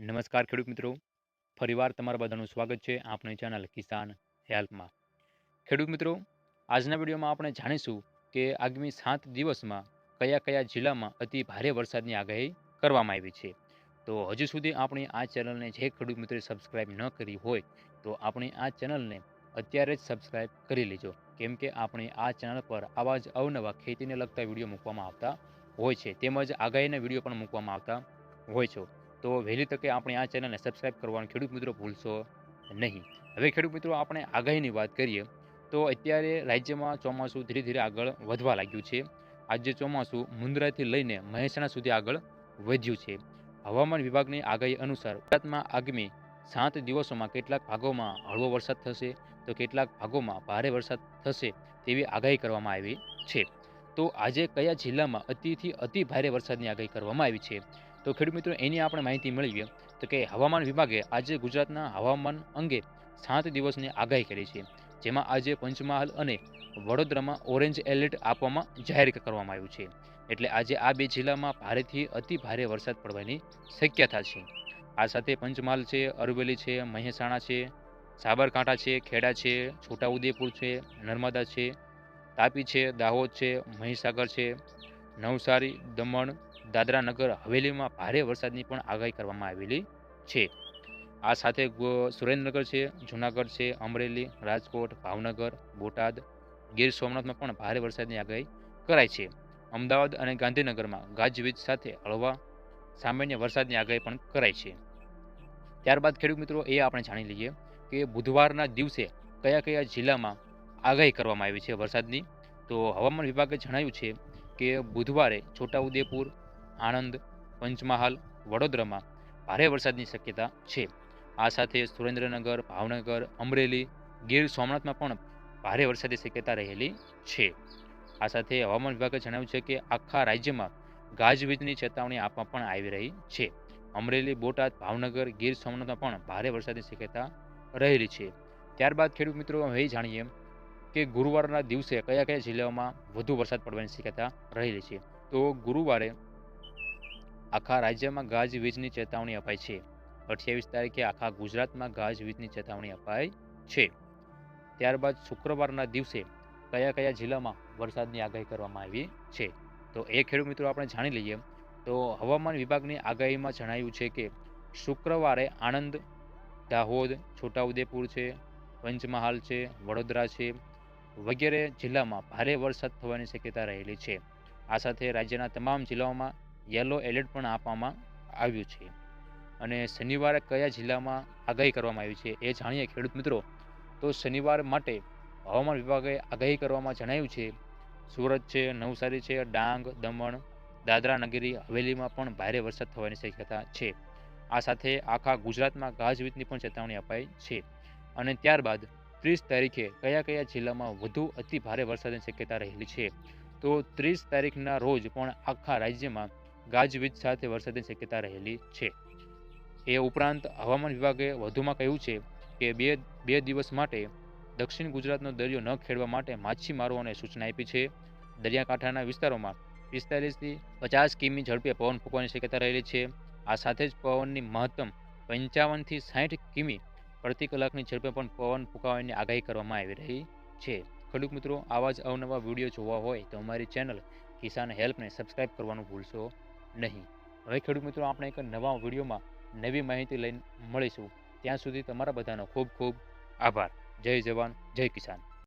નમસ્કાર ખેડૂત મિત્રો. ફરીવાર તમારા બધાનું સ્વાગત છે આપણી ચેનલ કિસાન હેલ્પમાં ખેડૂત મિત્રો, આજના વિડીયોમાં આપણે જાણીશું કે આગામી સાત દિવસમાં કયા કયા જિલ્લામાં અતિ ભારે વરસાદની આગાહી કરવામાં આવી છે. તો હજુ સુધી આપણી આ ચેનલને જે ખેડૂત મિત્રોએ સબસ્ક્રાઇબ ન કરી હોય, તો આપણી આ ચેનલને અત્યારે જ સબસ્ક્રાઇબ કરી લેજો. કેમ કે આપણે આ ચેનલ પર આવા જ અવનવા ખેતીને લગતા વીડિયો મૂકવામાં આવતા હોય છે. તેમજ આગાહીના વીડિયો પણ મૂકવામાં આવતા હોય છે. તો વહેલી તકે આપણે આ ચેનલને સબસ્ક્રાઈબ કરવાનું ખેડૂત મિત્રો ભૂલશો નહીં. હવે ખેડૂત મિત્રો આપણે આગાહીની વાત કરીએ, તો અત્યારે રાજ્યમાં ચોમાસું ધીરે ધીરે આગળ વધવા લાગ્યું છે. આજે ચોમાસું મુન્દ્રાથી લઈને મહેસાણા સુધી આગળ વધ્યું છે. હવામાન વિભાગની આગાહી અનુસાર ગુજરાતમાં આગામી સાત દિવસોમાં કેટલાક ભાગોમાં હળવો વરસાદ થશે, તો કેટલાક ભાગોમાં ભારે વરસાદ થશે તેવી આગાહી કરવામાં આવી છે. તો આજે કયા જિલ્લામાં અતિથી અતિ ભારે વરસાદની આગાહી કરવામાં આવી છે? તો ખેડૂત મિત્રો, એની આપણે માહિતી મેળવીએ તો કે હવામાન વિભાગે આજે ગુજરાતના હવામાન અંગે સાત દિવસની આગાહી કરી છે. જેમાં આજે પંચમહાલ અને વડોદરામાં ઓરેન્જ એલર્ટ આપવામાં જાહેર કરવામાં આવ્યું છે. એટલે આજે આ બે જિલ્લામાં ભારેથી અતિ ભારે વરસાદ પડવાની શક્યતા છે. આ સાથે પંચમહાલ છે અરવેલી છે, મહેસાણા છે, સાબરકાંઠા છે, ખેડા છે, છોટાઉદેપુર છે, નર્મદા છે, તાપી છે, દાહોદ છે, મહીસાગર છે, નવસારી, દમણ દાદરા નગર હવેલીમાં ભારે વરસાદની પણ આગાહી કરવામાં આવેલી છે. આ સાથે સુરેન્દ્રનગર છે, જુનાગઢ છે, અમરેલી, રાજકોટ, ભાવનગર, બોટાદ, ગીર સોમનાથમાં પણ ભારે વરસાદની આગાહી કરાઈ છે. અમદાવાદ અને ગાંધીનગરમાં ગાજવીજ સાથે હળવા સામાન્ય વરસાદની આગાહી પણ કરાઈ છે. ત્યારબાદ ખેડૂત મિત્રો, એ આપણે જાણી લઈએ કે બુધવારના દિવસે કયા કયા જિલ્લામાં આગાહી કરવામાં આવી છે વરસાદની. તો હવામાન વિભાગે જણાવ્યું છે કે બુધવારે છોટાઉદેપુર આણંદ, પંચમહાલ, વડોદરામાં ભારે વરસાદની શક્યતા છે. આ સાથે સુરેન્દ્રનગર, ભાવનગર, અમરેલી, ગીર સોમનાથમાં પણ ભારે વરસાદની શક્યતા રહેલી છે. આ સાથે હવામાન વિભાગે જણાવ્યું છે કે આખા રાજ્યમાં ગાજવીજની ચેતવણી આપવા પણ આવી રહી છે. અમરેલી, બોટાદ, ભાવનગર, ગીર સોમનાથમાં પણ ભારે વરસાદની શક્યતા રહેલી છે. ત્યારબાદ ખેડૂત મિત્રો હવે જાણીએ કે ગુરુવારના દિવસે કયા કયા જિલ્લાઓમાં વધુ વરસાદ પડવાની શક્યતા રહેલી છે. તો ગુરુવારે આખા રાજ્યમાં ગાજવીજની ચેતવણી અપાઈ છે. અઠ્યાવીસ તારીખે આખા ગુજરાતમાં ગાજવીજની ચેતવણી અપાઈ છે. ત્યારબાદ શુક્રવારના દિવસે કયા કયા જિલ્લામાં વરસાદની આગાહી કરવામાં આવી છે? તો એ ખેડૂત મિત્રો આપણે જાણી લઈએ. તો હવામાન વિભાગની આગાહીમાં જણાવ્યું છે કે શુક્રવારે આણંદ, દાહોદ, છોટાઉદેપુર છે, પંચમહાલ છે, વડોદરા છે, વગેરે જિલ્લામાં ભારે વરસાદ થવાની શક્યતા રહેલી છે. આ સાથે રાજ્યના તમામ જિલ્લાઓમાં યલો એલર્ટ પણ આપવામાં આવ્યું છે. અને શનિવારે કયા જિલ્લામાં આગાહી કરવામાં આવી છે એ જાણીએ ખેડૂત મિત્રો. તો શનિવાર માટે હવામાન વિભાગે આગાહી કરવામાં જણાવ્યું છે. સુરત છે, નવસારી છે, ડાંગ, દમણ, દાદરા નગરી, હવેલીમાં પણ ભારે વરસાદ થવાની શક્યતા છે. આ સાથે આખા ગુજરાતમાં ગાજવીજની પણ ચેતવણી અપાઈ છે. અને ત્યારબાદ ત્રીસ તારીખે કયા કયા જિલ્લામાં વધુ અતિ ભારે વરસાદની શક્યતા રહેલી છે? તો ત્રીસ તારીખના રોજ પણ આખા રાજ્યમાં ગાજવીજ સાથે વરસાદની શક્યતા રહેલી છે. એ ઉપરાંત હવામાન વિભાગે વધુમાં કહ્યું છે કે બે બે દિવસ માટે દક્ષિણ ગુજરાતનો દરિયો ન ખેડવા માટે માછીમારોને સૂચના આપી છે. દરિયાકાંઠાના વિસ્તારોમાં પિસ્તાલીસથી પચાસ કિમી ઝડપે પવન ફૂંકવાની શક્યતા રહેલી છે. આ સાથે જ પવનની મહત્તમ પંચાવનથી સાઠ કિમી પ્રતિ કલાકની ઝડપે પણ પવન ફૂંકાવાની આગાહી કરવામાં આવી રહી છે. ખેડૂત મિત્રો, આવા જ અવનવા વીડિયો જોવા હોય તો અમારી ચેનલ કિસાન હેલ્પને સબસ્ક્રાઇબ કરવાનું ભૂલશો નહીં. હવે ખેડૂત મિત્રો, આપણે એક નવા વિડીયોમાં નવી માહિતી લઈને મળીશું. ત્યાં સુધી તમારા બધાનો ખૂબ ખૂબ આભાર. જય જવાન, જય કિસાન.